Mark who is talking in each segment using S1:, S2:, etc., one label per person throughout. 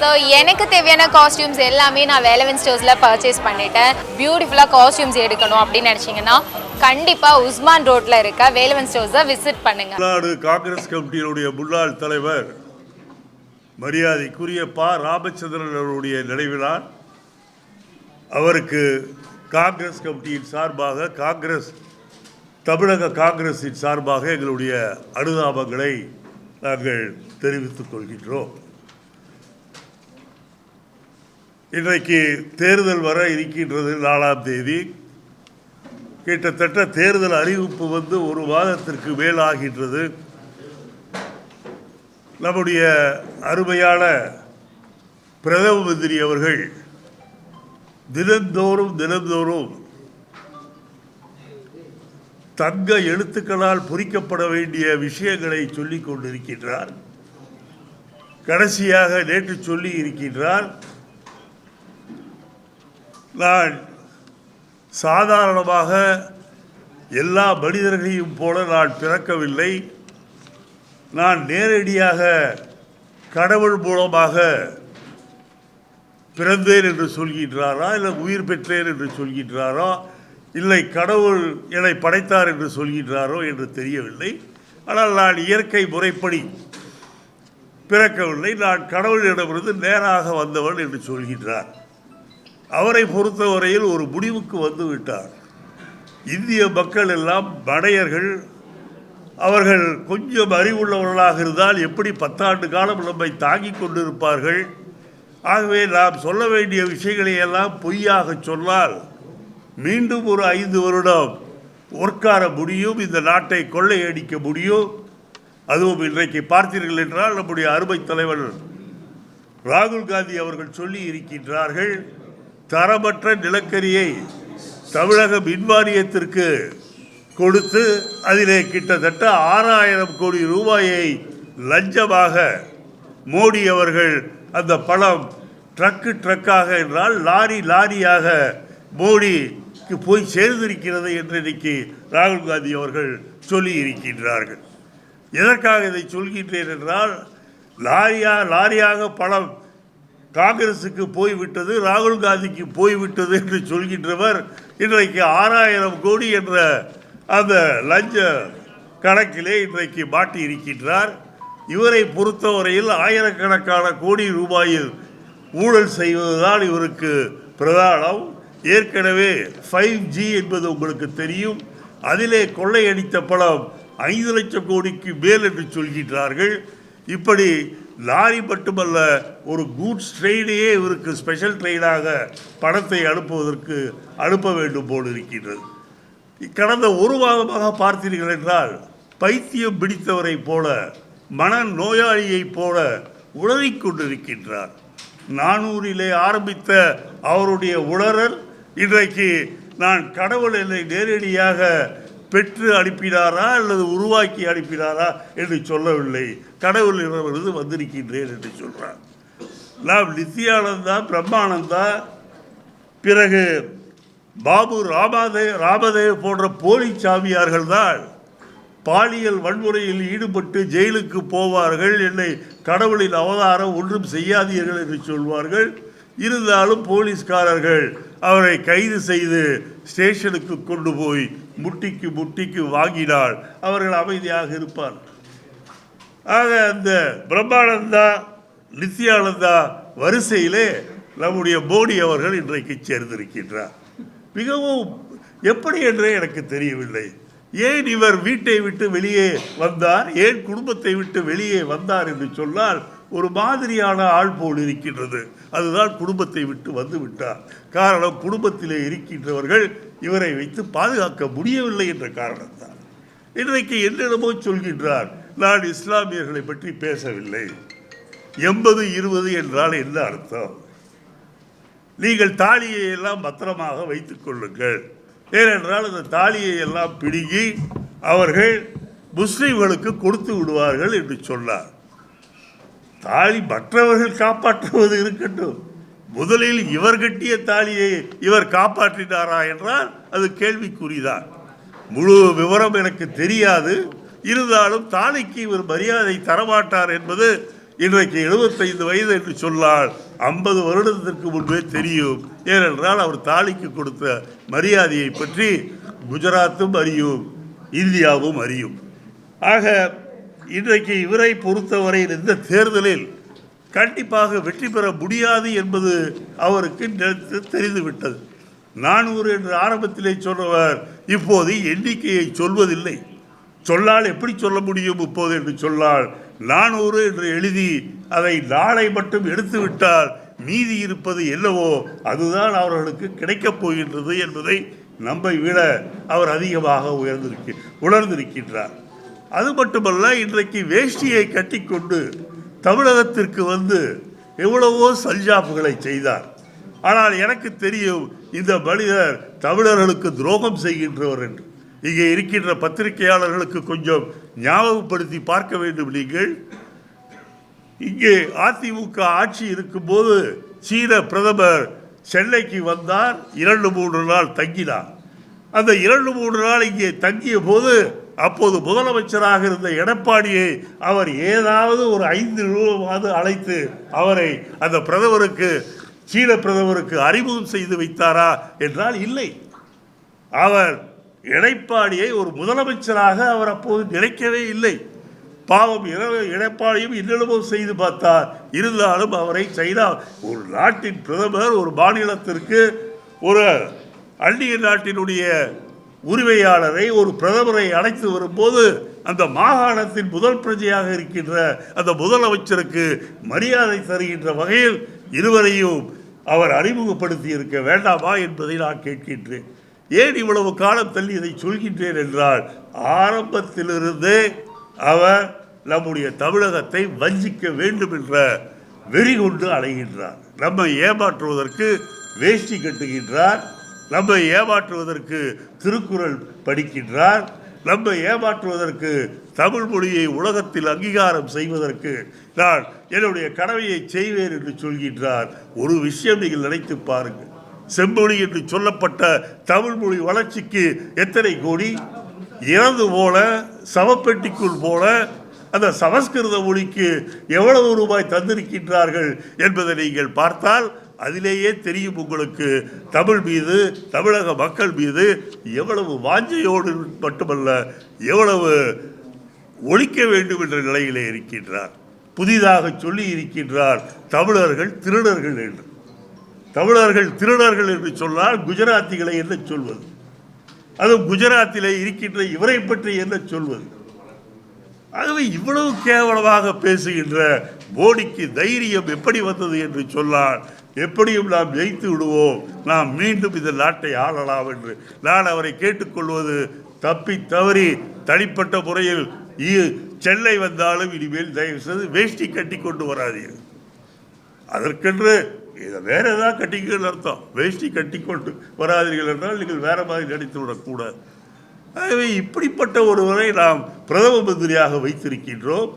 S1: So எனக்கு தேவையான costumes எல்லாமே நான் வேலவன் ஸ்டோர்ஸில் பர்ச்சேஸ் பண்ணிட்டேன். பியூட்டிஃபுல்லாக காஸ்டியூம்ஸ் எடுக்கணும் அப்படின்னு நினச்சிங்கன்னா கண்டிப்பாக உஸ்மான் ரோட்டில் இருக்க வேலவன் ஸ்டோர்ஸை விசிட் பண்ணுங்கள்
S2: தமிழ்நாடு காங்கிரஸ் கமிட்டியினுடைய முன்னாள் தலைவர் மரியாதைக்குரிய பா. ராமச்சந்திரன் அவருடைய நினைவினால் அவருக்கு காங்கிரஸ் கமிட்டியின் சார்பாக காங்கிரஸ் தமிழக காங்கிரஸின் சார்பாக எங்களுடைய அனுதாபங்களை நாங்கள் தெரிவித்துக் கொள்கின்றோம். இன்றைக்கு தேர்தல் வர இருக்கின்றது நாலாம் தேதி. கிட்டத்தட்ட தேர்தல் அறிவிப்பு வந்து ஒரு மாதத்திற்கு மேலாகின்றது. நம்முடைய அருமையான பிரதம மந்திரி அவர்கள் தினந்தோறும் தினந்தோறும் தங்க எழுத்துக்களால் பொறிக்கப்பட வேண்டிய விஷயங்களை சொல்லிக் கொண்டிருக்கின்றார். கடைசியாக நேற்று சொல்லி இருக்கின்றார். நான் சாதாரணமாக எல்லா மனிதர்களையும் போல நான் பிறக்கவில்லை. நான் நேரடியாக கடவுள் மூலமாக பிறந்தேன் என்று சொல்கின்றாரா? இல்லை உயிர் பெற்றேன் என்று சொல்கின்றாரா? இல்லை கடவுள் என்னை படைத்தார் என்று சொல்கின்றாரோ என்று தெரியவில்லை. ஆனால் நான் இயற்கை முறைப்படி பிறக்கவில்லை. நான் கடவுளிடமிருந்து நேராக வந்தவன் என்று சொல்கின்றார். அவரை பொறுத்தவரையில் ஒரு முடிவுக்கு வந்து விட்டார். இந்திய மக்கள் எல்லாம் படையர்கள் அவர்கள் கொஞ்சம் அறிவுள்ளவர்களாக இருந்தால் எப்படி பத்தாண்டு காலம் நம்மை தாங்கிக் கொண்டிருப்பார்கள்? ஆகவே நாம் சொல்ல வேண்டிய விஷயங்களை எல்லாம் பொய்யாக சொன்னால் மீண்டும் ஒரு ஐந்து வருடம் உட்கார முடியும் இந்த நாட்டை கொள்ளையடிக்க முடியும். அதுவும் இன்றைக்கு பார்த்தீர்கள் என்றால் நம்முடைய அருமை தலைவர் ராகுல் காந்தி அவர்கள் சொல்லி இருக்கின்றார்கள் தரமற்ற நிலக்கரியை தமிழக மின்வாரியத்திற்கு கொடுத்து அதிலே கிட்டத்தட்ட ஆறாயிரம் கோடி ரூபாயை லஞ்சமாக மோடி அவர்கள் அந்த பணம் ட்ரக்கு ட்ரக்காக என்றால் லாரி லாரியாக மோடிக்கு போய் சேர்ந்திருக்கிறது என்று இன்னைக்கு ராகுல் காந்தி அவர்கள் சொல்லி இருக்கின்றார்கள் எதற்காக இதை சொல்கின்றேன் என்றால் லாரியா லாரியாக பணம் காங்கிரசுக்கு போய்விட்டது ராகுல் காந்திக்கு போய்விட்டது என்று சொல்கின்றவர் இன்றைக்கு ஆறாயிரம் கோடி என்ற அந்த லஞ்ச கணக்கிலே இன்றைக்கு மாட்டி இருக்கின்றார் இவரை பொறுத்தவரையில் ஆயிரக்கணக்கான கோடி ரூபாயில் ஊழல் செய்வதுதான் இவருக்கு பிரதானம். ஏற்கனவே ஃபைவ் ஜி என்பது உங்களுக்கு தெரியும். அதிலே கொள்ளையடித்த பணம் ஐந்து லட்சம் கோடிக்கு மேல் என்று சொல்கின்றார்கள். இப்படி லாரி மட்டுமல்ல ஒரு கூட்ஸ் ட்ரெயினையே இவருக்கு ஸ்பெஷல் ட்ரெயினாக பணத்தை அனுப்புவதற்கு அனுப்ப வேண்டும் போல் இருக்கின்றது. கடந்த ஒரு மாதமாக பார்த்தீர்கள் என்றால் பைத்தியம் பிடித்தவரை போல மன நோயாளியைப் போல உளறிக் கொண்டிருக்கின்றார். நானூறிலே ஆரம்பித்த அவருடைய உளறல் இன்றைக்கு நான் கடவுள் என்னை நேரடியாக பெற்று அனுப்பினாரா அல்லது உருவாக்கி அனுப்பினாரா என்று சொல்லவில்லை. கடவுளிடமிருந்து வந்திருக்கின்றேன் என்று சொல்கிறார் நாம் நித்யானந்தா பிரம்மானந்தா பிறகு பாபு ராமாதேவ் ராமதேவ் போன்ற போலி சாமியார்கள் தான் பாலியல் வன்முறையில் ஈடுபட்டு ஜெயிலுக்கு போவார்கள். என்னை கடவுளின் அவதாரம் ஒன்றும் செய்யாதீர்கள் என்று சொல்வார்கள். இருந்தாலும் போலீஸ்காரர்கள் அவரை கைது செய்து ஸ்டேஷனுக்கு கொண்டு போய் முட்டிக்கு முட்டிக்கு வாங்கினால் அவர்கள் அமைதியாக இருப்பார். ஆக அந்த பிரம்மானந்தா நித்யானந்தா வரிசையிலே நம்முடைய மோடி அவர்கள் இன்றைக்கு சேர்ந்திருக்கின்றார். மிகவும் எப்படி என்றே எனக்கு தெரியவில்லை. ஏன் இவர் வீட்டை விட்டு வெளியே வந்தார்? ஏன் குடும்பத்தை விட்டு வெளியே வந்தார் என்று சொன்னால் ஒரு மாதிரியான ஆள் போல் இருக்கின்றது. அதுதான் குடும்பத்தை விட்டு வந்து விட்டார். காரணம் குடும்பத்திலே இருக்கின்றவர்கள் இவரை வைத்து பாதுகாக்க முடியவில்லை என்ற காரணத்தால். இன்றைக்கு என்னிடமோ சொல்கின்றார். நான் இஸ்லாமியர்களை பற்றி பேசவில்லை. எண்பது இருபது என்றால் என்ன அர்த்தம்? நீங்கள் தாலியை எல்லாம் பத்திரமாக வைத்துக் கொள்ளுங்கள். ஏனென்றால் அந்த தாலியை எல்லாம் பிடுங்கி அவர்கள் முஸ்லீம்களுக்கு கொடுத்து விடுவார்கள் என்று சொன்னார். தாலி மற்றவர்கள் காப்பாற்றுவது இருக்கட்டும். முதலில் இவர் கட்டிய தாலியை இவர் காப்பாற்றினாரா என்றால் அது கேள்விக்குறிதான். முழு விவரம் எனக்கு தெரியாது. இருந்தாலும் தாலிக்கு இவர் மரியாதை தரமாட்டார் என்பது இன்றைக்கு 75 வயது என்று சொன்னால் ஐம்பது வருடத்திற்கு முன்பே தெரியும். ஏனென்றால் அவர் தாலிக்கு கொடுத்த மரியாதையை பற்றி குஜராத்தும் அறியும் இந்தியாவும் அறியும். ஆக இன்றைக்கு இவரை பொறுத்தவரையில் இந்த தேர்தலில் கண்டிப்பாக வெற்றி பெற முடியாது என்பது அவருக்கு தெரிந்துவிட்டது. நானூறு என்று ஆரம்பத்திலே சொன்னவர் இப்போது எண்ணிக்கையை சொல்வதில்லை. சொல்லால் எப்படி சொல்ல முடியும் இப்போது என்று சொன்னால் நானூறு என்று எழுதி அதை நாளை மட்டும் எடுத்துவிட்டால் மீதி இருப்பது என்னவோ அதுதான் அவர்களுக்கு கிடைக்கப் போகின்றது என்பதை நம்மை விட அவர் அதிகமாக உயர்ந்திருக்க உணர்ந்திருக்கின்றார். அது மட்டுமல்ல இன்றைக்கு வேஷ்டியை கட்டிக்கொண்டு தமிழகத்திற்கு வந்து எவ்வளவோ சல்ஜாப்புகளை செய்தார். ஆனால் எனக்கு தெரியும் இந்த மனிதர் தமிழர்களுக்கு துரோகம் செய்கின்றவர் என்று. இங்கே இருக்கின்ற பத்திரிகையாளர்களுக்கு கொஞ்சம் ஞாபகப்படுத்தி பார்க்க வேண்டும் நீங்கள். இங்கே அதிமுக ஆட்சி இருக்கும்போது சீன பிரதமர் சென்னைக்கு வந்தார் இரண்டு மூன்று நாள் தங்கினார். அந்த இரண்டு மூன்று நாள் இங்கே தங்கிய போது அப்போது முதலமைச்சராக இருந்த எடப்பாடியை அவர் ஏதாவது ஒரு ஐந்து ரூபாவது அழைத்து அவரை அந்த பிரதமருக்கு சீன பிரதமருக்கு அறிமுகம் செய்து வைத்தாரா என்றால் இல்லை. அவர் எடப்பாடியை ஒரு முதலமைச்சராக அவர் அப்போது நினைக்கவே இல்லை. பாவம் இரவு எடப்பாடியும் இன்னமும் செய்து பார்த்தார். இருந்தாலும் அவரை சைனா ஒரு நாட்டின் பிரதமர் ஒரு மாநிலத்திற்கு ஒரு அந்நிய நாட்டினுடைய உரிமையாளரை ஒரு பிரதமரை அழைத்து வரும்போது அந்த மாகாணத்தின் முதல் பிரஜையாக இருக்கின்ற அந்த முதலமைச்சருக்கு மரியாதை தருகின்ற வகையில் இருவரையும் அவர் அறிமுகப்படுத்தி இருக்க வேண்டாமா என்பதை நான் கேட்கின்றேன். ஏன் இவ்வளவு காலம் தள்ளி இதை சொல்கின்றேன் என்றால் ஆரம்பத்திலிருந்தே அவர் நம்முடைய தமிழகத்தை வஞ்சிக்க வேண்டும் என்ற வெறி கொண்டு அலைகின்றார். நம்மை ஏமாற்றுவதற்கு வேஷ்டி கட்டுகின்றார். நம்மை ஏமாற்றுவதற்கு திருக்குறள் படிக்கின்றார். நம்மை ஏமாற்றுவதற்கு தமிழ் மொழியை உலகத்தில் அங்கீகாரம் செய்வதற்கு நான் என்னுடைய கடமையை செய்வேன் என்று சொல்கின்றார். ஒரு விஷயம் நீங்கள் நினைத்து பாருங்கள். செம்மொழி என்று சொல்லப்பட்ட தமிழ் மொழி வளர்ச்சிக்கு எத்தனை கோடி? இறந்து போல சவப்பெட்டிக்குள் போல அந்த சமஸ்கிருத மொழிக்கு எவ்வளவு ரூபாய் தந்திருக்கின்றார்கள் என்பதை நீங்கள் பார்த்தால் அதிலேயே தெரியும் உங்களுக்கு தமிழ் மீது தமிழக மக்கள் மீது எவ்வளவு வாஞ்சையோடு மட்டுமல்ல எவ்வளவு ஒழிக்க வேண்டும் என்ற நிலையிலே இருக்கின்றார். புதிதாக சொல்லி இருக்கின்றார் தமிழர்கள் திருடர்கள் என்று. தமிழர்கள் திருடர்கள் என்று சொன்னால் குஜராத்திகளை என்ன சொல்வது? அதுவும் குஜராத்திலே இருக்கின்ற இவரை பற்றி என்ன சொல்வது? ஆகவே இவ்வளவு கேவலமாக பேசுகின்ற மோடிக்கு தைரியம் எப்படி வந்தது என்று சொன்னால் எப்படியும் நாம் ஜெயித்து விடுவோம். நாம் மீண்டும் இந்த நாட்டை ஆளலாம் என்று. நான் அவரை கேட்டுக்கொள்வது தப்பி தவறி தனிப்பட்ட முறையில் இ- சென்னை வந்தாலும் இனிமேல் தயவு செய்து வேஷ்டி கட்டி கொண்டு வராதீர்கள். அதற்கென்று இதை வேற ஏதாவது கட்டிக்கன்னு அர்த்தம். வேஷ்டி கட்டி கொண்டு வராதீர்கள் என்றால் நீங்கள் வேற மாதிரி நடித்து விடக்கூடாது. ஆகவே இப்படிப்பட்ட ஒருவரை நாம் பிரதம மந்திரியாக வைத்திருக்கின்றோம்.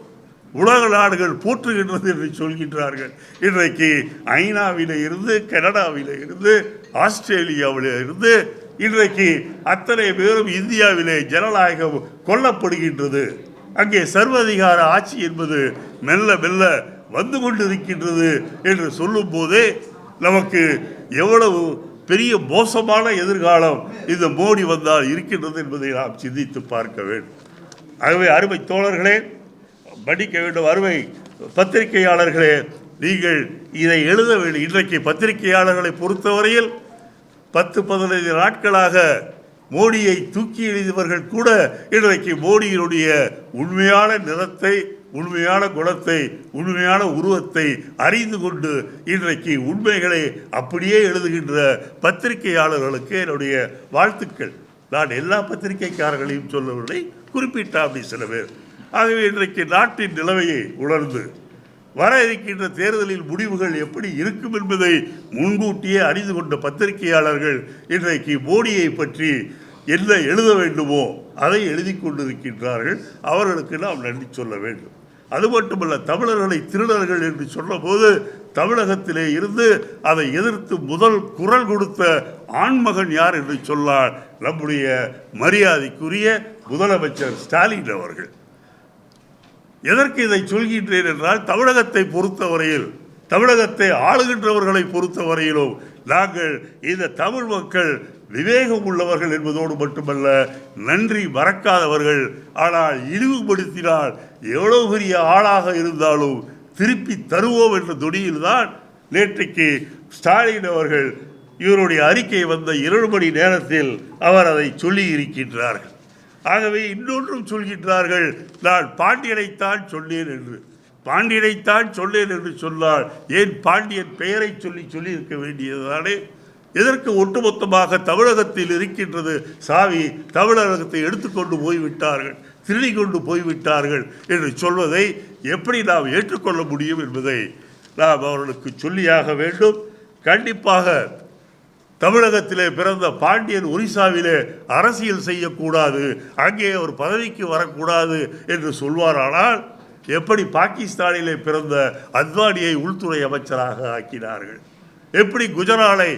S2: உலக நாடுகள் போற்றுகின்றது என்று சொல்கின்றார்கள். இன்றைக்கு ஐநாவில இருந்து கனடாவில இருந்து ஆஸ்திரேலியாவில இருந்து இன்றைக்கு அத்தனை பேரும் இந்தியாவிலே ஜனநாயகம் கொல்லப்படுகின்றது. அங்கே சர்வதிகார ஆட்சி என்பது மெல்ல மெல்ல வந்து கொண்டிருக்கின்றது என்று சொல்லும் போதே நமக்கு எவ்வளவு பெரிய மோசமான எதிர்காலம் இந்த மோடி வந்தால் இருக்கின்றது என்பதை நாம் சிந்தித்து பார்க்க வேண்டும். ஆகவே அருமை தோழர்களே படிக்க வேண்டும் அருமை பத்திரிகையாளர்களே நீங்கள் இதை எழுத வேண்டும். இன்றைக்கு பத்திரிகையாளர்களை பொறுத்தவரையில் பத்து பதினைந்து நாட்களாக மோடியை தூக்கி எழுதியவர்கள் கூட இன்றைக்கு மோடியினுடைய உண்மையான நிறத்தை உண்மையான குணத்தை உண்மையான உருவத்தை அறிந்து கொண்டு இன்றைக்கு உண்மைகளை அப்படியே எழுதுகின்ற பத்திரிகையாளர்களுக்கு என்னுடைய வாழ்த்துக்கள். நான் எல்லா பத்திரிகைக்காரர்களையும் சொல்லவில்லை குறிப்பிட்ட அப்படி சில பேர். ஆகவே இன்றைக்கு நாட்டின் நிலைமையை உணர்ந்து வர இருக்கின்ற தேர்தலில் முடிவுகள் எப்படி இருக்கும் என்பதை முன்கூட்டியே அறிந்து கொண்ட பத்திரிகையாளர்கள் இன்றைக்கு மோடியை பற்றி என்ன எழுத வேண்டுமோ அதை எழுதி கொண்டிருக்கின்றார்கள். அவர்களுக்கு நாம் நன்றி சொல்ல வேண்டும். அது மட்டுமல்ல தமிழர்களை திருடர்கள் என்று சொன்னபோது தமிழகத்திலே இருந்து அதை எதிர்த்து முதல் குரல் கொடுத்த ஆண்மகன் யார் என்று சொன்னால் நம்முடைய மரியாதைக்குரிய முதலமைச்சர் ஸ்டாலின் அவர்கள். எதற்கு இதை சொல்கின்றேன் என்றால் தமிழகத்தை பொறுத்தவரையில் தமிழகத்தை ஆளுகின்றவர்களை பொறுத்தவரையிலும் நாங்கள் இந்த தமிழ் மக்கள் விவேகம் உள்ளவர்கள் என்பதோடு மட்டுமல்ல நன்றி மறக்காதவர்கள். ஆனால் இழிவுபடுத்தினால் எவ்வளவு பெரிய ஆளாக இருந்தாலும் திருப்பி தருவோம் என்ற துணியில்தான் நேற்றைக்கு ஸ்டாலின் அவர்கள் இவருடைய அறிக்கை வந்த இரண்டு மணி நேரத்தில் அவர் அதை சொல்லி இருக்கின்றார்கள் ஆகவே இன்னொன்றும் சொல்கின்றார்கள் நான் பாண்டியனைத்தான் சொன்னேன் என்று. பாண்டியனைத்தான் சொன்னேன் என்று சொன்னால் ஏன் பாண்டியன் பெயரை சொல்லி சொல்லியிருக்க வேண்டியதுதானே? எதற்கு ஒட்டுமொத்தமாக தமிழகத்தில் இருக்கின்றது? சாவி தமிழகத்தை எடுத்துக்கொண்டு போய்விட்டார்கள் திருடி கொண்டு போய்விட்டார்கள் என்று சொல்வதை எப்படி நாம் ஏற்றுக்கொள்ள முடியும் என்பதை நாம் அவர்களுக்கு சொல்லியாக வேண்டும். கண்டிப்பாக தமிழகத்திலே பிறந்த பாண்டியன் ஒரிசாவிலே அரசியல் செய்யக்கூடாது அங்கே ஒரு பதவிக்கு வரக்கூடாது என்று சொல்வாரானால் எப்படி பாகிஸ்தானிலே பிறந்த அத்வானியை உள்துறை அமைச்சராக ஆக்கினார்கள்? எப்படி குஜராலை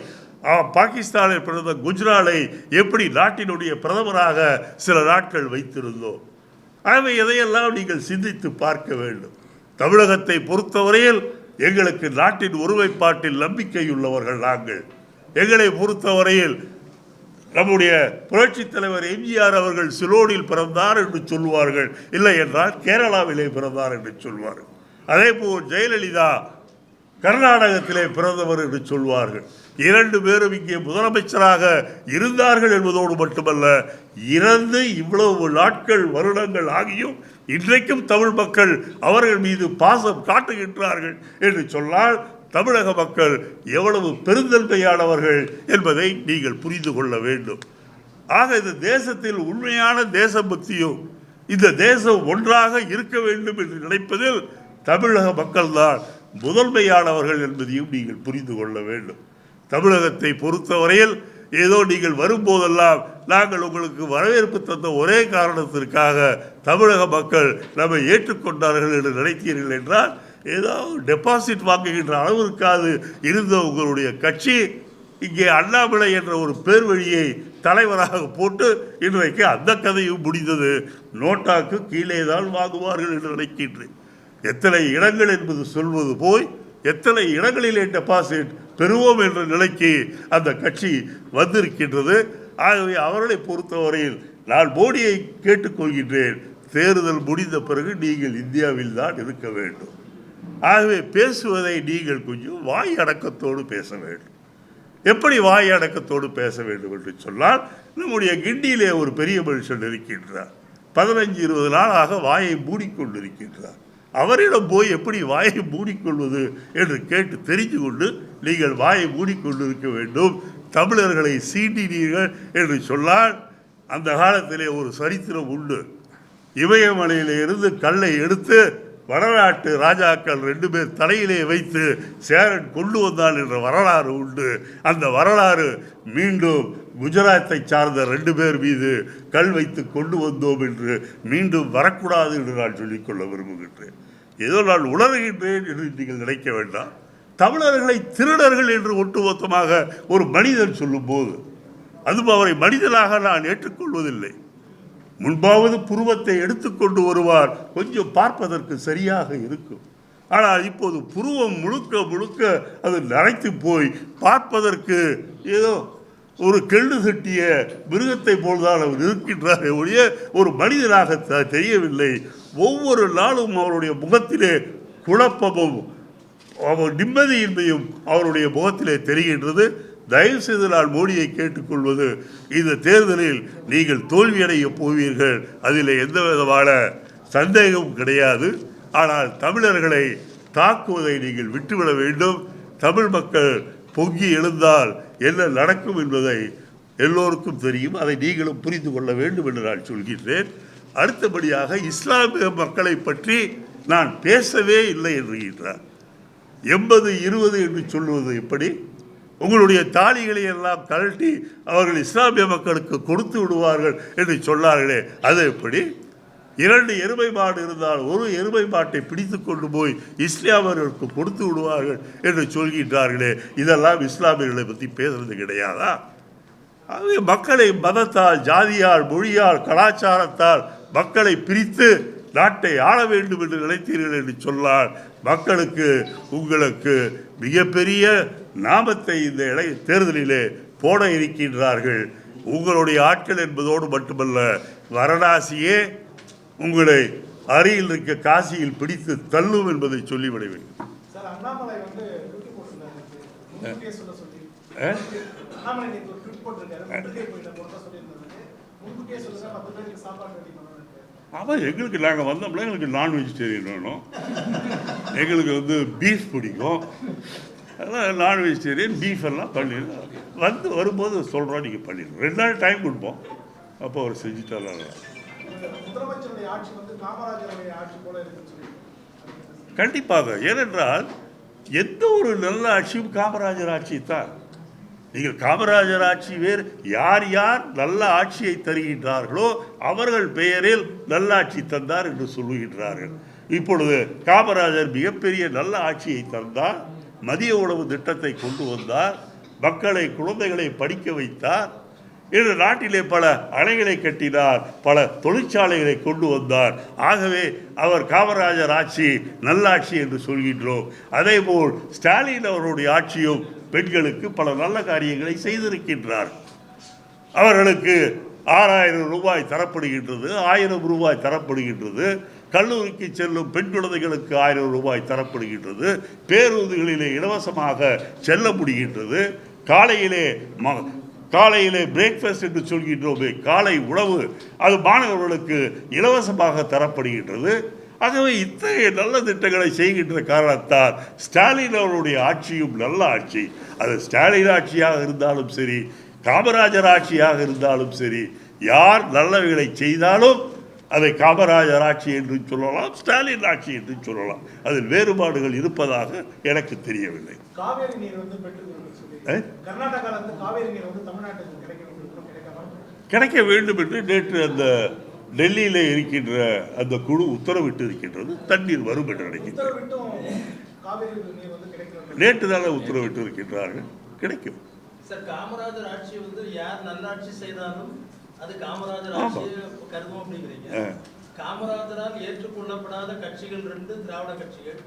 S2: ஆ, பாகிஸ்தானில் பிறந்த குஜராலை எப்படி நாட்டினுடைய பிரதமராக சில நாட்கள் வைத்திருந்தோம்? ஆகவே இதையெல்லாம் நீங்கள் சிந்தித்து பார்க்க வேண்டும்? தமிழகத்தை பொறுத்தவரையில் எங்களுக்கு நாட்டின் ஒருமைப்பாட்டில் நம்பிக்கையுள்ளவர்கள் நாங்கள். எங்களை பொறுத்தவரையில் நம்முடைய புரட்சித் தலைவர் எம்ஜிஆர் அவர்கள் சிலோனில் பிறந்தார் என்று சொல்வார்கள் இல்லை என்றால் கேரளாவிலே பிறந்தார் என்று சொல்வார்கள் அதே போல் ஜெயலலிதா கர்நாடகத்திலே பிறந்தவர் என்று சொல்வார்கள். இரண்டு பேரும் இங்கே முதலமைச்சராக இருந்தார்கள் என்பதோடு மட்டுமல்ல இறந்து இவ்வளவு நாட்கள் வருடங்கள் ஆகியும் இன்றைக்கும் தமிழ் மக்கள் அவர்கள் மீது பாசம் காட்டுகின்றார்கள் என்று சொன்னால் தமிழக மக்கள் எவ்வளவு பெருந்தன்மையானவர்கள் என்பதை நீங்கள் புரிந்து கொள்ள வேண்டும். ஆக இந்த தேசத்தில் உண்மையான தேசபக்தியும் இந்த தேசம் ஒன்றாக இருக்க வேண்டும் என்று நினைப்பதில் தமிழக மக்கள்தான் முதன்மையானவர்கள் என்பதையும் நீங்கள் புரிந்து கொள்ள வேண்டும். தமிழகத்தை பொறுத்தவரையில் ஏதோ நீங்கள் வரும்போதெல்லாம் நாங்கள் உங்களுக்கு வரவேற்பு தந்த ஒரே காரணத்திற்காக தமிழக மக்கள் நம்மை ஏற்றுக்கொண்டார்கள் என்று நினைத்தீர்கள் என்றால் ஏதோ டெபாசிட் வாங்குகின்ற அளவிற்காது இருந்த உங்களுடைய கட்சி இங்கே அண்ணாமலை என்ற ஒரு பேர் வழியை தலைவராக போட்டு இன்றைக்கு அந்த கதையும் முடிந்தது. நோட்டாக்கு கீழே தான் வாங்குவார்கள் என்று நினைக்கின்றேன். எத்தனை இடங்கள் என்பது சொல்வது போய் எத்தனை இடங்களிலே டெபாசிட் பெறுவோம் என்ற நிலைக்கு அந்த கட்சி வந்திருக்கின்றது. ஆகவே அவர்களை பொறுத்தவரையில் நான் மோடியை கேட்டுக்கொள்கின்றேன். தேர்தல் முடிந்த பிறகு நீங்கள் இந்தியாவில் தான் இருக்க வேண்டும். ஆகவே பேசுவதை நீங்கள் கொஞ்சம் வாய் அடக்கத்தோடு பேச வேண்டும். எப்படி வாய் அடக்கத்தோடு பேச வேண்டும் என்று சொன்னால் நம்முடைய கிண்டியிலே ஒரு பெரிய மனுஷன் இருக்கின்றார். பதினஞ்சு இருபது நாளாக வாயை மூடிக்கொண்டிருக்கின்றார். அவரிடம் போய் எப்படி வாயை மூடிக்கொள்வது என்று கேட்டு தெரிந்து கொண்டு நீங்கள் வாயை மூடிக்கொண்டிருக்க வேண்டும். தமிழர்களை சீண்டினீர்கள் என்று சொன்னால் அந்த காலத்திலே ஒரு சரித்திரம் உண்டு. இமயமலையிலிருந்து கல்லை எடுத்து வடநாட்டு ராஜாக்கள் ரெண்டு பேர் தலையிலே வைத்து சேரன் கொண்டு வந்தான் என்ற வரலாறு உண்டு. அந்த வரலாறு மீண்டும் குஜராத்தை சார்ந்த ரெண்டு பேர் மீது கல் வைத்து கொண்டு வந்தோம் என்று மீண்டும் வரக்கூடாது என்று நான் சொல்லிக்கொள்ள விரும்புகின்றேன். ஏதோ நான் உணர்கின்றேன் என்று நீங்கள் நினைக்க வேண்டாம். தமிழர்களை திருடர்கள் என்று ஒட்டுமொத்தமாக ஒரு மனிதன் சொல்லும்போது அதுவும் அவரை மனிதனாக நான் ஏற்றுக்கொள்வதில்லை. முன்பாவது புருவத்தை எடுத்துக்கொண்டு வருவார். கொஞ்சம் பார்ப்பதற்கு சரியாக இருக்கும். ஆனால் இப்போது புருவம் முழுக்க முழுக்க அது நரைத்து போய் பார்ப்பதற்கு ஏதோ ஒரு கெள்ளு கட்டிய மிருகத்தை போல்தான் அவர் இருக்கின்றார் ஒழிய ஒரு மனிதனாக த- தெரியவில்லை. ஒவ்வொரு நாளும் அவருடைய முகத்திலே குழப்பமும் அவர் நிம்மதியின்மையும் அவருடைய முகத்திலே தெரிகின்றது. தயவு செய்து நான் மோடியை கேட்டுக்கொள்வது இந்த தேர்தலில் நீங்கள் தோல்வியடைய போவீர்கள். அதில் எந்த விதமான சந்தேகமும் கிடையாது. ஆனால் தமிழர்களை தாக்குவதை நீங்கள் விட்டுவிட வேண்டும். தமிழ் மக்கள் பொங்கி எழுந்தால் என்ன நடக்கும் என்பதை எல்லோருக்கும் தெரியும். அதை நீங்களும் புரிந்து கொள்ள வேண்டும் என்று நான் சொல்கின்றேன். அடுத்தபடியாக இஸ்லாமிய மக்களை பற்றி நான் பேசவே இல்லை என்கின்றார் எண்பது இருபது என்று சொல்லுவது எப்படி? உங்களுடைய தாலிகளை எல்லாம் கழட்டி அவர்கள் இஸ்லாமிய மக்களுக்கு கொடுத்து விடுவார்கள் என்று சொன்னார்களே. அது எப்படி? இரண்டு எருமை மாடு இருந்தால் ஒரு எருமை மாட்டை பிடித்து கொண்டு போய் இஸ்லாமியர்களுக்கு கொடுத்து விடுவார்கள் என்று சொல்கின்றார்களே. இதெல்லாம் இஸ்லாமியர்களை பற்றி பேசுறது கிடையாதா? ஆகவே மக்களை மதத்தால் ஜாதியால் மொழியால் கலாச்சாரத்தால் மக்களை பிரித்து நாட்டை ஆள வேண்டும் என்று நினைத்தீர்கள் என்று சொன்னால் மக்களுக்கு உங்களுக்கு மிகப்பெரிய நாமத்தை இந்த இடை தேர்தலிலே போட இருக்கின்றார்கள். உங்களுடைய ஆட்கள் என்பதோடு மட்டுமல்ல வாரணாசியே உங்களை அருகில் இருக்க காசியில் பிடித்து தள்ளும் என்பதை சொல்லிவிட வேண்டும். எங்களுக்கு நாங்கள் வந்தோம்னா எங்களுக்கு நான் வெஜிடேரியன் வேணும். எங்களுக்கு வந்து பீஃப் பிடிக்கும். அதெல்லாம் நான் வெஜிடேரியன் பீஃப் எல்லாம் பண்ணிடலாம் வந்து வரும்போது சொல்கிறோம் நீங்கள் பண்ணிடுங்க ரெண்டு நாள் டைம் கொடுப்போம். அப்போ அவர்
S3: இருக்குன்னு சொல்லி
S2: கண்டிப்பாக. ஏனென்றால் எந்த ஒரு நல்ல ஆட்சியும் காமராஜர் ஆட்சி தான். நீங்கள் காமராஜர் ஆட்சி வேறு யார் யார் நல்ல ஆட்சியை தருகின்றார்களோ அவர்கள் பெயரில் நல்லாட்சி தந்தார் என்று சொல்லுகின்றார்கள். இப்பொழுது காமராஜர் மிகப்பெரிய நல்ல ஆட்சியை தந்தார். மதிய உணவு திட்டத்தை கொண்டு வந்தார். மக்களை குழந்தைகளை படிக்க வைத்தார். இன்று நாட்டிலே பல அணைகளை கட்டினார். பல தொழிற்சாலைகளை கொண்டு வந்தார். ஆகவே அவர் காமராஜர் ஆட்சி நல்லாட்சி என்று சொல்கின்றோம். அதேபோல் ஸ்டாலின் அவருடைய ஆட்சியும் பெண்களுக்கு பல நல்ல காரியங்களை செய்திருக்கின்றார். அவர்களுக்கு ஆறாயிரம் ரூபாய் தரப்படுகின்றது ஆயிரம் ரூபாய் தரப்படுகின்றது. கல்லூரிக்கு செல்லும் பெண் குழந்தைகளுக்கு ஆயிரம் ரூபாய் தரப்படுகின்றது. பேருந்துகளிலே இலவசமாக செல்ல முடிகின்றது. காலையிலே ம காலையிலே பிரேக்ஃபாஸ்ட் என்று சொல்கின்றோமே காலை உணவு அது மாணவர்களுக்கு இலவசமாக தரப்படுகின்றது. ஆகவே இத்தகைய நல்ல திட்டங்களை செய்கின்ற காரணத்தால் ஸ்டாலின் அவருடைய ஆட்சியும் நல்ல ஆட்சி. அது ஸ்டாலின் ஆட்சியாக இருந்தாலும் சரி காமராஜர் ஆட்சியாக இருந்தாலும் சரி யார் நல்லவைகளை செய்தாலும் அதை காமராஜர் ஆட்சி என்று சொல்லலாம் ஸ்டாலின் ஆட்சி என்று சொல்லலாம். அதில் வேறுபாடுகள் இருப்பதாக எனக்கு தெரியவில்லை.
S3: காவேரி நீர் வந்து பெற்று சொல்லி
S2: ஏ?
S3: கர்நாடகால இருந்து காவேரி நீர் வந்து தமிழ்நாட்டுக்கு கிடைக்கணும் இன்னும் கிடைக்காம இருக்கு.
S2: கிடைக்க வேண்டும் என்று நேற்று அந்த டெல்லியில் இருக்கின்ற அந்த குழு உத்தரவிட்டு இருக்கின்றது. தண்ணீர் வரும் என்று நினைக்கின்றேன்.
S3: உத்தரவிட்டும் காவேரி நீர் வந்து கிடைக்கணும்
S2: நேற்று தானே உத்தரவிட்டு இருக்கின்றார்கள். கிடைக்கும்.
S4: சார் காமராஜர் ஆட்சி வந்து யார் நல்லாட்சி செய்தாலும் அது காமராஜர் கருதும் அப்படிங்கிறீங்க. காமராஜரால் ஏற்றுக்கொள்ளப்படாத கட்சிகள் ரெண்டு திராவிட கட்சிகள்.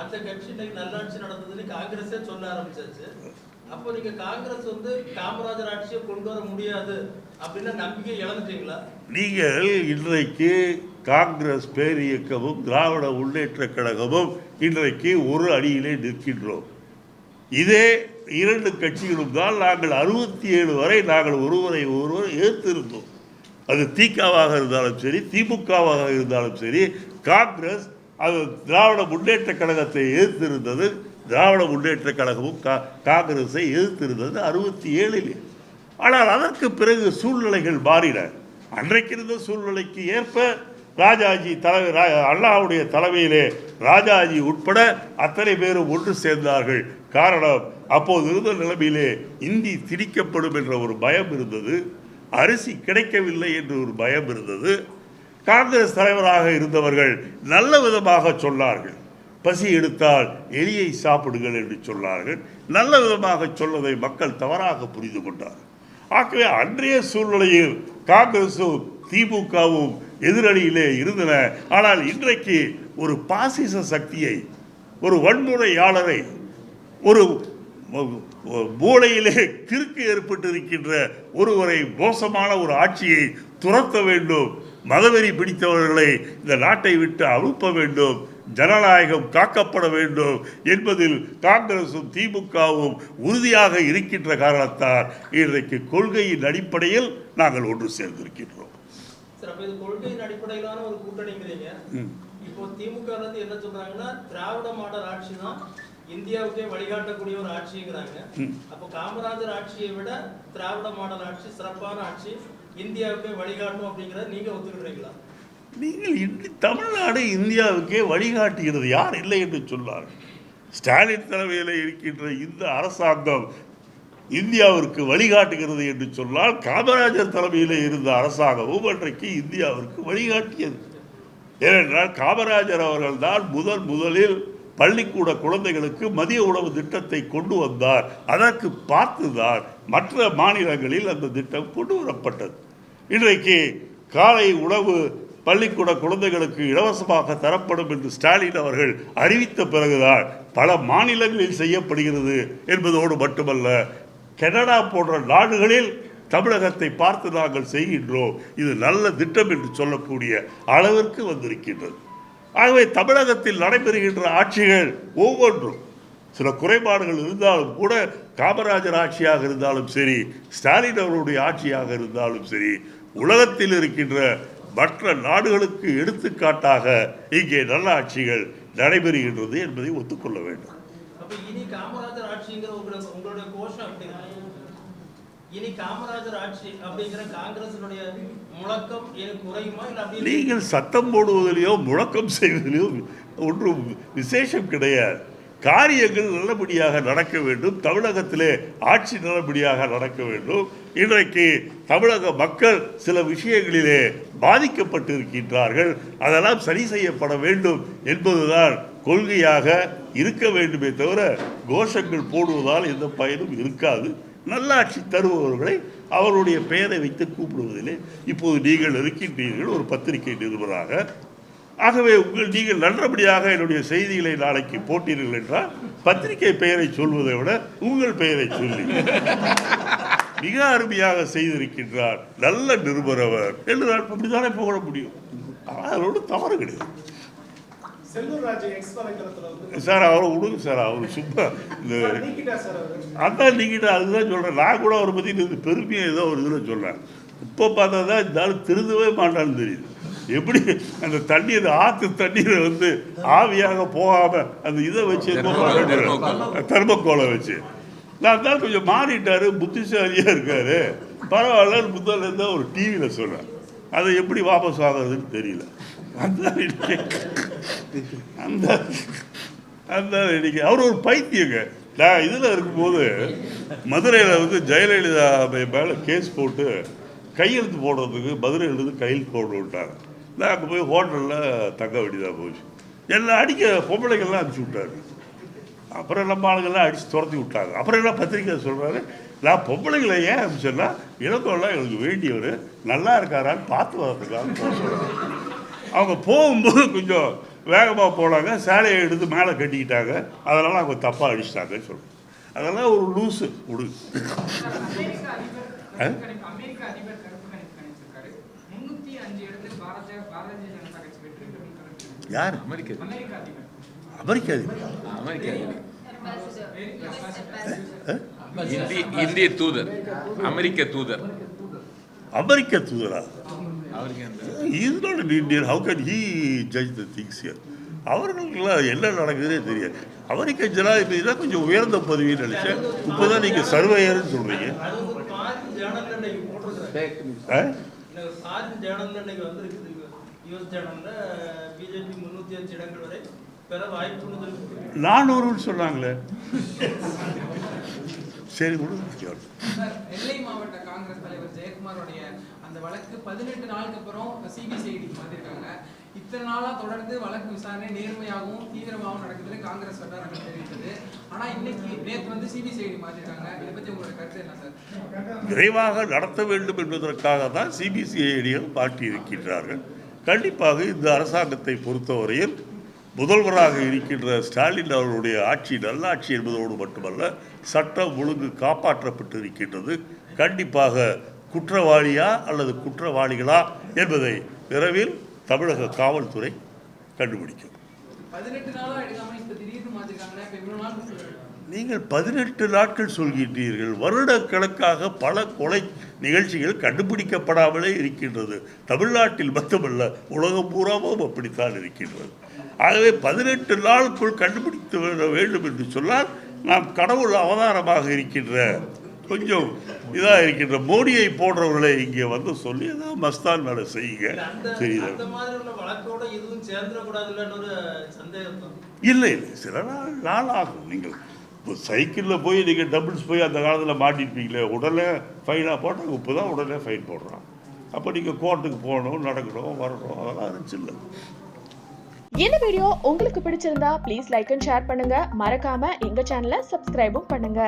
S4: அந்த கட்சி இன்னைக்கு நல்லாட்சி நடந்ததுன்னு காங்கிரஸே சொல்ல ஆரம்பிச்சாச்சு. அப்போ நீங்க காங்கிரஸ் வந்து காமராஜர் ஆட்சியை கொண்டு வர முடியாது அப்படின்னு நம்பிக்கை இழந்துட்டீங்களா?
S2: நீங்கள் இன்றைக்கு காங்கிரஸ் பேரியக்கமும் திராவிட முன்னேற்றக் கழகமும் இன்றைக்கு ஒரு அணியிலே நிற்கின்றோம். இதே இரண்டு கட்சிகளும் தான் நாங்கள் அறுபத்தி ஏழு வரை நாங்கள் ஒருவரை ஒருவர் எதிர்த்திருந்தோம் அது திகாவாக இருந்தாலும் சரி திமுகவாக இருந்தாலும் சரி காங்கிரஸ் அது திராவிட முன்னேற்றக் கழகத்தை எதிர்த்திருந்தது திராவிட முன்னேற்ற கழகமும் கா காங்கிரஸை எதிர்த்திருந்தது அறுபத்தி ஏழிலே ஆனால் அதற்கு பிறகு சூழ்நிலைகள் மாறின. அன்றைக்கு இருந்த சூழ்நிலைக்கு ஏற்ப ராஜாஜி தலைவர் ரா- அண்ணாவுடைய தலைமையிலே ராஜாஜி உட்பட அத்தனை பேரும் ஒன்று சேர்ந்தார்கள். காரணம் அப்போது இருந்த நிலைமையிலே இந்தி திணிக்கப்படும் என்ற ஒரு பயம் இருந்தது. அரிசி கிடைக்கவில்லை என்று ஒரு பயம் இருந்தது. காங்கிரஸ் தலைவராக இருந்தவர்கள் நல்ல விதமாக சொன்னார்கள். பசி எடுத்தால் எலியை சாப்பிடுங்கள் என்று சொன்னார்கள். நல்ல விதமாக சொன்னதை மக்கள் தவறாக புரிந்து கொண்டார்கள். ஆகவே அன்றைய சூழ்நிலையில் காங்கிரஸும் திமுகவும் எதிரணியிலே இருந்தன. ஆனால் இன்றைக்கு ஒரு பாசிச சக்தியை ஒரு வன்முறையாளரை ஒரு மூளையிலே கிறுக்கு ஏற்பட்டிருக்கின்ற ஒருவரை மோசமான ஒரு ஆட்சியை துரத்த வேண்டும் மதவெறி பிடித்தவர்களை இந்த நாட்டை விட்டு அனுப்ப வேண்டும் ஜனநாயகம் காக்கப்பட வேண்டும் என்பதில் காங்கிரசும் திமுகவும் உறுதியாக இருக்கின்ற காரணத்தால் இன்றைக்கு கொள்கையின் அடிப்படையில் நாங்கள் ஒன்று சேர்ந்திருக்கின்றோம்.
S4: சார் அப்ப இது கொள்கையின் அடிப்படையிலான ஒரு கூட்டணிங்கிறீங்க. இப்போ திமுக இருந்து என்ன சொல்றாங்கன்னா திராவிட மாடல் ஆட்சி தான் இந்தியாவுக்கே வழிகாட்டக்கூடிய ஒரு ஆட்சிங்கிறாங்க. அப்போ காமராஜர் ஆட்சியை விட திராவிட மாடல் ஆட்சி சிறப்பான ஆட்சி இந்தியாவுக்கே வழிகாட்டும் அப்படிங்கறத நீங்க ஒத்துக்கிடுறீங்களா
S2: நீங்கள் தமிழ்நாடு இந்தியாவுக்கே வழிகாட்டுகிறது யார் இல்லை என்று சொன்னார் ஸ்டாலின் தலைமையில் இருக்கின்ற இந்த அரசாங்கம் இந்தியாவிற்கு வழிகாட்டுகிறது என்று சொன்னால் காமராஜர் தலைமையில் இருந்த அரசாங்கமும் அன்றைக்கு இந்தியாவிற்கு வழிகாட்டியது. ஏனென்றால் காமராஜர் அவர்கள் தான் முதல் முதலில் பள்ளிக்கூட குழந்தைகளுக்கு மதிய உணவு திட்டத்தை கொண்டு வந்தார். அதற்கு பார்த்துதான் மற்ற மாநிலங்களில் அந்த திட்டம் கொண்டு வரப்பட்டது. இன்றைக்கு காலை உணவு பள்ளிக்கூட குழந்தைகளுக்கு இலவசமாக தரப்படும் என்று ஸ்டாலின் அவர்கள் அறிவித்த பிறகுதான் பல மாநிலங்களில் செய்யப்படுகிறது என்பதோடு மட்டுமல்ல கனடா போன்ற நாடுகளில் தமிழகத்தை பார்த்து நாங்கள் செய்கின்றோம். இது நல்ல திட்டம் என்று சொல்லக்கூடிய அளவிற்கு வந்திருக்கின்றது. ஆகவே தமிழகத்தில் நடைபெறுகின்ற ஆட்சிகள் ஒவ்வொன்றும் சில குறைபாடுகள் இருந்தாலும் கூட காமராஜர் ஆட்சியாக இருந்தாலும் சரி ஸ்டாலின் அவருடைய ஆட்சியாக இருந்தாலும் சரி உலகத்தில் இருக்கின்ற மற்ற நாடுகளுக்கு எடுத்துக்காட்டாக இங்கே நல்ல ஆட்சிகள் நடைபெறுகின்றது என்பதை ஒத்துக்கொள்ள வேண்டும்
S4: அப்ப இனி காமராஜர் ஆட்சிங்கிற உங்களோட உங்களுடைய கோஷம் அப்படி இருக்கு. இனி காமராஜர் ஆட்சி அப்படிங்கிற காங்கிரசினுடைய முழக்கம் குறையுமா? இல்ல
S2: நீங்கள் சத்தம் போடுவதிலேயோ முழக்கம் செய்வதிலேயோ ஒன்றும் விசேஷம் கிடையாது. காரியங்கள் நல்லபடியாக நடக்க வேண்டும். தமிழகத்திலே ஆட்சி நல்லபடியாக நடக்க வேண்டும். இன்றைக்கு தமிழக மக்கள் சில விஷயங்களிலே பாதிக்கப்பட்டிருக்கின்றார்கள். அதெல்லாம் சரி செய்யப்பட வேண்டும் என்பதுதான் கொள்கையாக இருக்க வேண்டுமே தவிர கோஷங்கள் போடுவதால் எந்த பயனும் இருக்காது. நல்லாட்சி தருபவர்களை அவருடைய பெயரை வைத்து கூப்பிடுவதிலே இப்போது நீங்கள் இருக்கின்றீர்கள் ஒரு பத்திரிகை நிருபராக. ஆகவே உங்கள் நீங்கள் நல்லபடியாக என்னுடைய செய்திகளை நாளைக்கு போட்டீர்கள் என்றால் பத்திரிகை பெயரை சொல்வதை விட உங்கள் பெயரை சொல்லி மிக அருமையாக செய்திருக்கின்றார் நல்ல நிருபர் அவர். என்று நான் அப்படித்தானே புகழ முடியும்? ஆனால் அதோடு தவறு கிடையாது. சார் அவரை விடுங்க சார் அவர் சும்மா இந்த
S3: நீக்கிட்டா சார் அவரு?
S2: அதான் நீங்கிட்ட அதுதான் சொல்கிறேன் நான் கூட அவரை பற்றி இது பெருமையாக ஏதோ ஒரு இதில் சொல்கிறேன் இப்போ பார்த்தா தான் இந்த ஆள் திருந்தவே மாட்டான்னு தெரியுது. எப்படி அந்த தண்ணீர் ஆற்று தண்ணீரை வந்து ஆவியாக போகாமல் அந்த இதை வச்சு தெர்மக்கோலை வச்சு. நான் தான் கொஞ்சம் மாறிட்டாரு புத்திசாலியாக இருக்காரு. முதல்ல இருந்தால் ஒரு டிவியில் சொன்னேன் அதை எப்படி வாபஸ் ஆகுறதுன்னு தெரியல. அந்த அந்த அந்த இன்னைக்கு அவர் ஒரு பைத்தியங்க. நான் இதில் இருக்கும்போது மதுரையில் வந்து ஜெயலலிதா மேலே கேஸ் போட்டு கையெழுத்து போடுறதுக்கு மதுரையிலேருந்து கையெழுத்து போட்டு விட்டாங்க நான் அங்கே போய் ஹோட்டலில் தங்க வேண்டியதாக போச்சு. எல்லாம் அடிக்க பொம்பளைகள்லாம் அடிச்சு விட்டாரு. அப்புறம் நம்ம ஆளுங்கள்லாம் அடித்து துரத்தி விட்டாங்க. அப்புறம் என்ன பத்திரிக்கை சொல்கிறாரு நான் பொம்பளைங்களை ஏன் அனுப்பிச்சேன்னா இளத்தோலாம் எங்களுக்கு வேண்டியவர் நல்லா இருக்காரான்னு பார்த்து வரதுக்காக அவங்க போகும்போது கொஞ்சம் வேகமாக போனாங்க சேலையை எடுத்து மேலே கட்டிக்கிட்டாங்க. அதனால் அவங்க தப்பாக அடிச்சிட்டாங்கன்னு சொல்கிறேன் அதெல்லாம் ஒரு லூஸு விடு யார்?
S5: அமெரிக்க
S6: அமெரிக்க அதிபர்.
S2: அமெரிக்க அதிபர்.
S5: இந்திய தூதர். அமெரிக்க தூதர்.
S2: அமெரிக்க தூதரா?
S5: அவருக்கு அந்த
S2: is not an Indian how can he judge the things here அவர்களுக்கெல்லாம் என்ன நடக்குதுன்னே தெரியாது. அமெரிக்க ஜனாதிபதினா கொஞ்சம் உயர்ந்த பதவின்னு நினைச்சேன். இப்போதான் நீங்கள் சர்வேயர்னு சொல்கிறீங்க நானூறுன்னு சொன்னாங்களே. சரி விடுங்க.
S6: சார் நெல்லை மாவட்ட காங்கிரஸ் தலைவர் ஜெயக்குமாரோடைய அந்த வழக்கு பதினெட்டு நாளுக்கு அப்புறம் சிபிசிஐடி மாத்திருக்காங்க. இத்தனை நாளாக தொடர்ந்து வழக்கு விசாரணை நேர்மையாகவும் தீவிரமாகவும் நடக்குதுன்னு காங்கிரஸ் வட்டாரங்கள் தெரிவித்தது. ஆனால் இன்னைக்கு நேற்று வந்து சிபிசிஐடி மாத்திருக்காங்க. இதை பற்றி உங்களோட கருத்து என்ன சார்?
S2: விரைவாக நடத்த வேண்டும் என்பதற்காக தான் சிபிசிஐடிகள் மாற்றியிருக்கின்றார்கள். கண்டிப்பாக இந்த அரசாங்கத்தை பொறுத்தவரையில் முதல்வராக இருக்கின்ற ஸ்டாலின் அவர்களுடைய ஆட்சி நல்லாட்சி என்பதோடு மட்டுமல்ல சட்டம் ஒழுங்கு காப்பாற்றப்பட்டு இருக்கின்றது கண்டிப்பாக குற்றவாளியா அல்லது குற்றவாளிகளா என்பதை விரைவில் தமிழக காவல்துறை கண்டுபிடிக்கும். நீங்கள் பதினெட்டு நாட்கள் சொல்கின்றீர்கள். வருடக்கணக்காக பல கொலை நிகழ்ச்சிகள் கண்டுபிடிக்கப்படாமலே இருக்கின்றது. தமிழ்நாட்டில் மட்டுமல்ல உலகம் பூராவும் அப்படித்தான் இருக்கின்றது. ஆகவே பதினெட்டு நாளுக்குள் கண்டுபிடித்து வேண்டும் என்று சொன்னால் நாம் கடவுள் அவதாரமாக இருக்கின்ற கொஞ்சம் இதாக இருக்கின்ற மோடியை போன்றவர்களை இங்கே வந்து சொல்லி ஏதாவது மஸ்தான் வேலை செய்யுங்க.
S4: அந்த
S2: தெரியுது? இல்லை இல்லை சில நாள் நாள் ஆகும். நீங்கள் இப்போ சைக்கிளில் போய் நீங்கள் டபுள்ஸ் போய் அந்த காலத்தில் மாட்டிருப்பீங்களே உடனே ஃபைனாக போட்டாங்க. இப்போ தான் உடனே ஃபைன் போடுறான். அப்போ நீங்கள் கோர்ட்டுக்கு போகணும் நடக்கணும் வரணும் அதெல்லாம் இருந்துச்சு இல்லை.
S7: இந்த வீடியோ உங்களுக்கு பிடிச்சிருந்தா ப்ளீஸ் லைக் அண்ட் ஷேர் பண்ணுங்க. மறக்காம எங்க சேனலை சப்ஸ்கிரைபும் பண்ணுங்க.